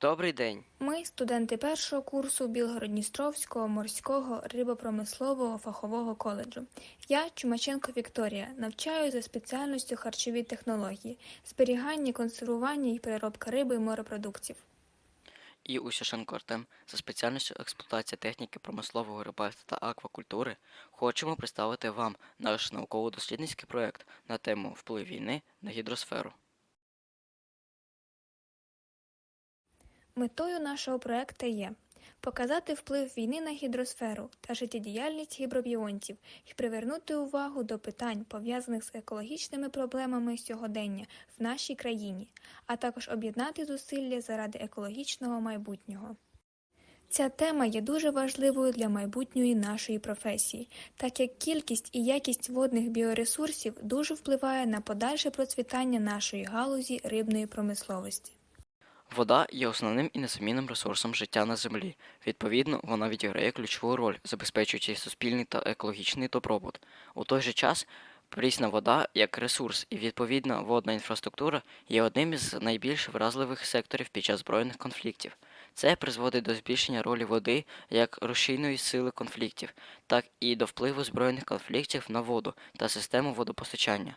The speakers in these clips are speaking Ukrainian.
Добрий день. Ми, студенти першого курсу Білгород-Дністровського морського рибопромислового фахового коледжу. Я, Чумаченко Вікторія, навчаю за спеціальністю харчові технології, зберігання, консервування і переробка риби і морепродуктів. І Усяшенко Артем за спеціальністю експлуатація техніки промислового рибальства та аквакультури хочемо представити вам наш науково-дослідницький проект на тему вплив війни на гідросферу. Метою нашого проекту є показати вплив війни на гідросферу та життєдіяльність гібробіонтів і привернути увагу до питань, пов'язаних з екологічними проблемами сьогодення в нашій країні, а також об'єднати зусилля заради екологічного майбутнього. Ця тема є дуже важливою для майбутньої нашої професії, так як кількість і якість водних біоресурсів дуже впливає на подальше процвітання нашої галузі рибної промисловості. Вода є основним і незамінним ресурсом життя на землі. Відповідно, вона відіграє ключову роль, забезпечуючи суспільний та екологічний добробут. У той же час прісна вода як ресурс і відповідна водна інфраструктура є одним із найбільш вразливих секторів під час збройних конфліктів. Це призводить до збільшення ролі води як рушійної сили конфліктів, так і до впливу збройних конфліктів на воду та систему водопостачання.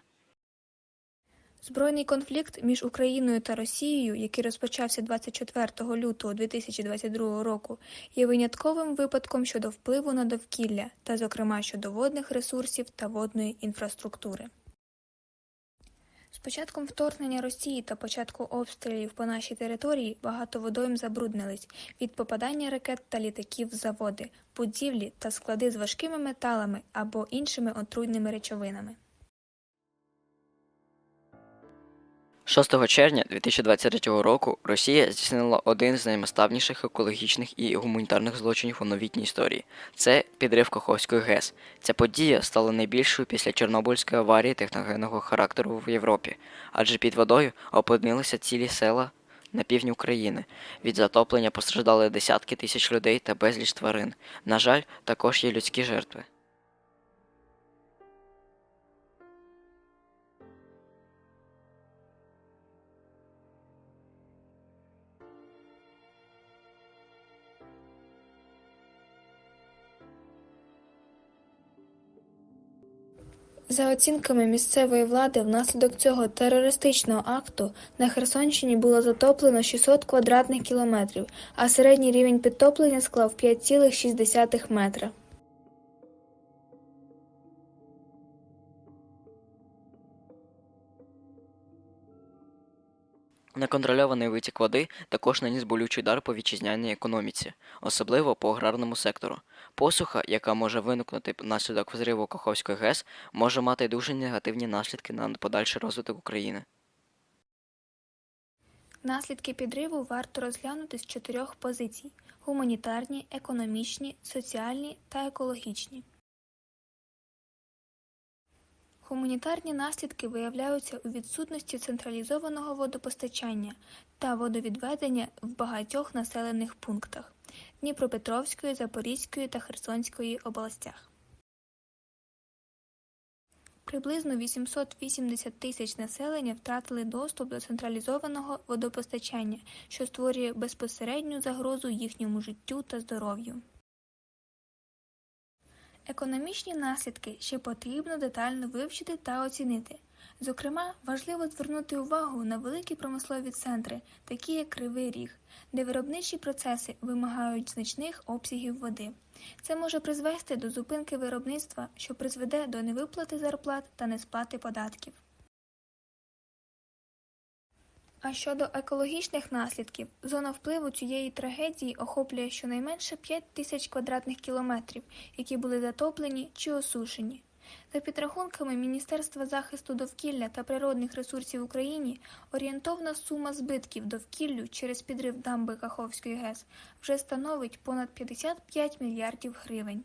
Збройний конфлікт між Україною та Росією, який розпочався 24 лютого 2022 року, є винятковим випадком щодо впливу на довкілля та, зокрема, щодо водних ресурсів та водної інфраструктури. З початком вторгнення Росії та початку обстрілів по нашій території багато водойм забруднились від попадання ракет та літаків в заводи, будівлі та склади з важкими металами або іншими отруйними речовинами. 6 червня 2023 року Росія здійснила один з наймасштабніших екологічних і гуманітарних злочинів у новітній історії. Це підрив Каховської ГЕС. Ця подія стала найбільшою після Чорнобильської аварії техногенного характеру в Європі, адже під водою опинилися цілі села на півдні України. Від затоплення постраждали десятки тисяч людей та безліч тварин. На жаль, також є людські жертви. За оцінками місцевої влади, внаслідок цього терористичного акту на Херсонщині було затоплено 600 квадратних кілометрів, а середній рівень підтоплення склав 5,6 метра. Неконтрольований витік води також наніс болючий удар по вітчизняній економіці, особливо по аграрному сектору. Посуха, яка може виникнути внаслідок взриву Каховської ГЕС, може мати дуже негативні наслідки на подальший розвиток України. Наслідки підриву варто розглянути з чотирьох позицій: гуманітарні, економічні, соціальні та екологічні. Гуманітарні наслідки виявляються у відсутності централізованого водопостачання та водовідведення в багатьох населених пунктах Дніпропетровської, Запорізької та Херсонської областях. Приблизно 880 тисяч населення втратили доступ до централізованого водопостачання, що створює безпосередню загрозу їхньому життю та здоров'ю. Економічні наслідки ще потрібно детально вивчити та оцінити. Зокрема, важливо звернути увагу на великі промислові центри, такі як Кривий Ріг, де виробничі процеси вимагають значних обсягів води. Це може призвести до зупинки виробництва, що призведе до невиплати зарплат та несплати податків. А щодо екологічних наслідків, зона впливу цієї трагедії охоплює щонайменше 5 тисяч квадратних кілометрів, які були затоплені чи осушені. За підрахунками Міністерства захисту довкілля та природних ресурсів в Україні, орієнтовна сума збитків довкіллю через підрив дамби Каховської ГЕС вже становить понад 55 мільярдів гривень.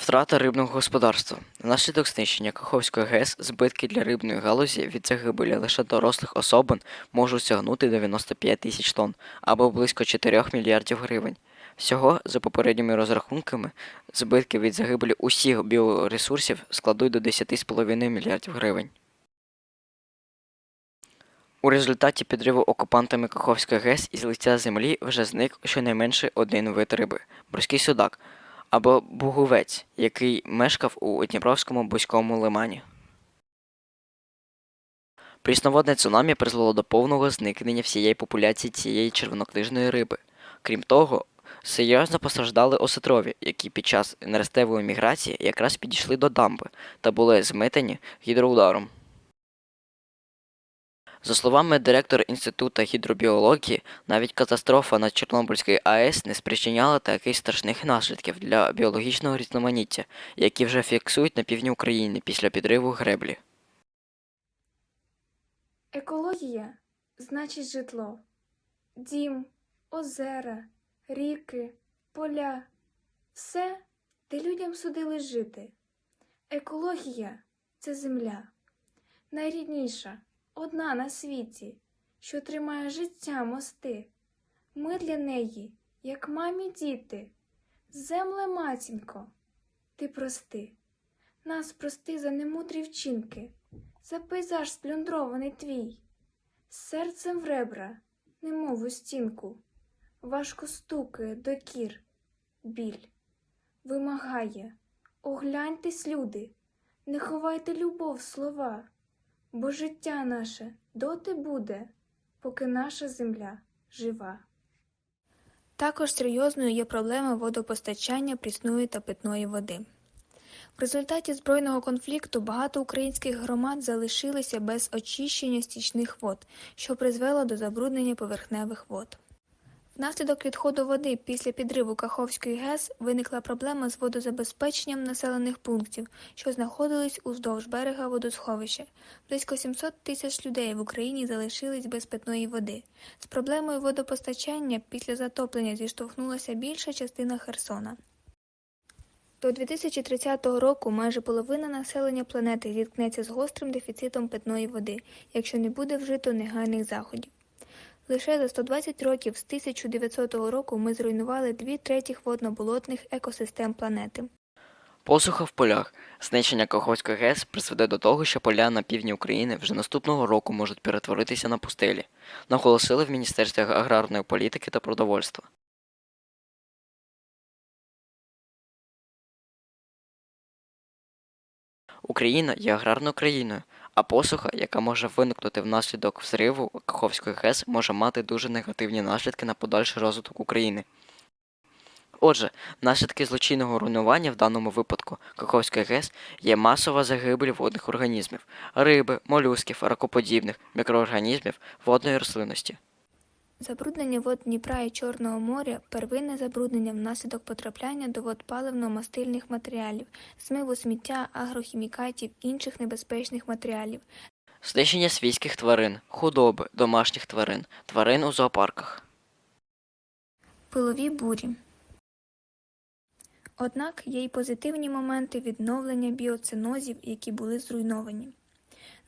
Втрата рибного господарства. Внаслідок знищення Каховської ГЕС збитки для рибної галузі від загибелі лише дорослих особин можуть сягнути 95 тисяч тонн або близько 4 мільярдів гривень. Всього, за попередніми розрахунками, збитки від загибелі усіх біоресурсів складуть до 10,5 мільярдів гривень. У результаті підриву окупантами Каховської ГЕС із лиця землі вже зник щонайменше один вид риби морський судак або бугувець, який мешкав у Дніпровському бузькому лимані. Прісноводне цунамі призвело до повного зникнення всієї популяції цієї червонокнижної риби. Крім того, серйозно постраждали осетрові, які під час нерестевої міграції якраз підійшли до дамби та були змитані гідроударом. За словами директора Інституту гідробіології, навіть катастрофа на Чорнобильській АЕС не спричиняла таких страшних наслідків для біологічного різноманіття, які вже фіксують на півдні України після підриву греблі. Екологія значить житло, дім, озера, ріки, поля все, де людям судили жити. Екологія це земля, найрідніша, одна на світі, що тримає життя мости. Ми для неї, як мамі діти, земле матінко, ти прости, нас прости за немудрі вчинки за пейзаж сплюндрований твій, серцем в ребра, немов у стінку, важко стукає докір, біль, вимагає, огляньтесь, люди, не ховайте любов слова, бо життя наше доти буде, поки наша земля жива. Також серйозною є проблема водопостачання прісної та питної води. В результаті збройного конфлікту багато українських громад залишилися без очищення стічних вод, що призвело до забруднення поверхневих вод. Внаслідок відходу води після підриву Каховської ГЕС виникла проблема з водозабезпеченням населених пунктів, що знаходились уздовж берега водосховища. Близько 700 тисяч людей в Україні залишились без питної води. З проблемою водопостачання після затоплення зіштовхнулася більша частина Херсона. До 2030 року майже половина населення планети зіткнеться з гострим дефіцитом питної води, якщо не буде вжито негайних заходів. Лише за 120 років з 1900 року ми зруйнували дві третіх водно-болотних екосистем планети. Посуха в полях. Знищення Каховської ГЕС призведе до того, що поля на півдні України вже наступного року можуть перетворитися на пустелі, наголосили в Міністерстві аграрної політики та продовольства. Україна є аграрною країною, а посуха, яка може виникнути внаслідок взриву Каховської ГЕС, може мати дуже негативні наслідки на подальший розвиток України. Отже, наслідки злочинного руйнування в даному випадку Каховської ГЕС є масова загибель водних організмів риби, молюсків, ракоподібних, мікроорганізмів, водної рослинності. Забруднення вод Дніпра і Чорного моря первинне забруднення внаслідок потрапляння до вод паливно-мастильних матеріалів, змиву сміття, агрохімікатів, інших небезпечних матеріалів, Знищення свійських тварин, худоби, домашніх тварин, тварин у зоопарках. пилові бурі. Однак є й позитивні моменти відновлення біоцинозів, які були зруйновані.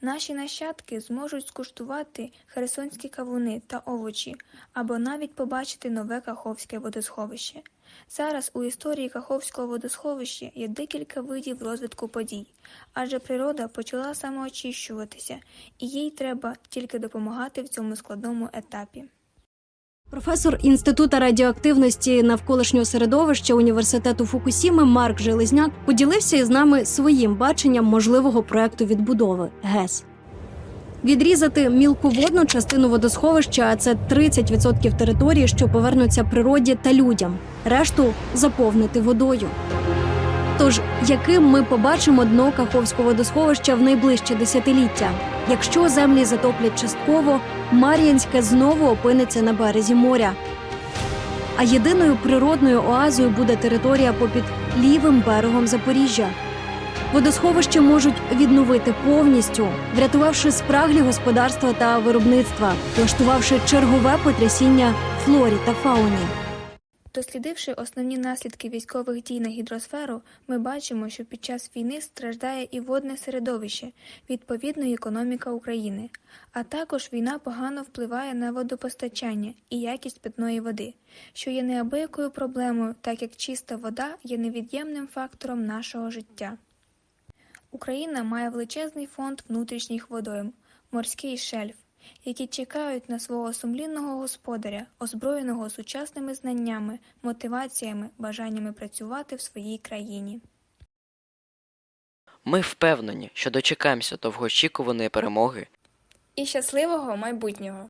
Наші нащадки зможуть скуштувати херсонські кавуни та овочі або навіть побачити нове Каховське водосховище. Зараз у історії Каховського водосховища є декілька видів розвитку подій, адже природа почала самоочищуватися, і їй треба тільки допомагати в цьому складному етапі. Професор Інституту радіоактивності навколишнього середовища університету Фукусіми Марк Железняк поділився із нами своїм баченням можливого проекту відбудови ГЕС. Відрізати мілководну частину водосховища, а це 30% території, що повернуться природі та людям, решту заповнити водою. Тож, яким ми побачимо дно Каховського водосховища в найближче десятиліття? Якщо землі затоплять частково, Мар'їнське знову опиниться на березі моря. А єдиною природною оазою буде територія попід лівим берегом Запоріжжя. Водосховище можуть відновити повністю, врятувавши спраглі господарства та виробництва, влаштувавши чергове потрясіння флорі та фауні. Дослідивши основні наслідки військових дій на гідросферу, ми бачимо, що під час війни страждає і водне середовище, відповідно й економіка України. А також війна погано впливає на водопостачання і якість питної води, що є неабиякою проблемою, так як чиста вода є невід'ємним фактором нашого життя. Україна має величезний фонд внутрішніх водойм, морський шельф, які чекають на свого сумлінного господаря, озброєного сучасними знаннями, мотиваціями, бажаннями працювати в своїй країні. Ми впевнені, що дочекаємося довгоочікуваної перемоги І щасливого майбутнього!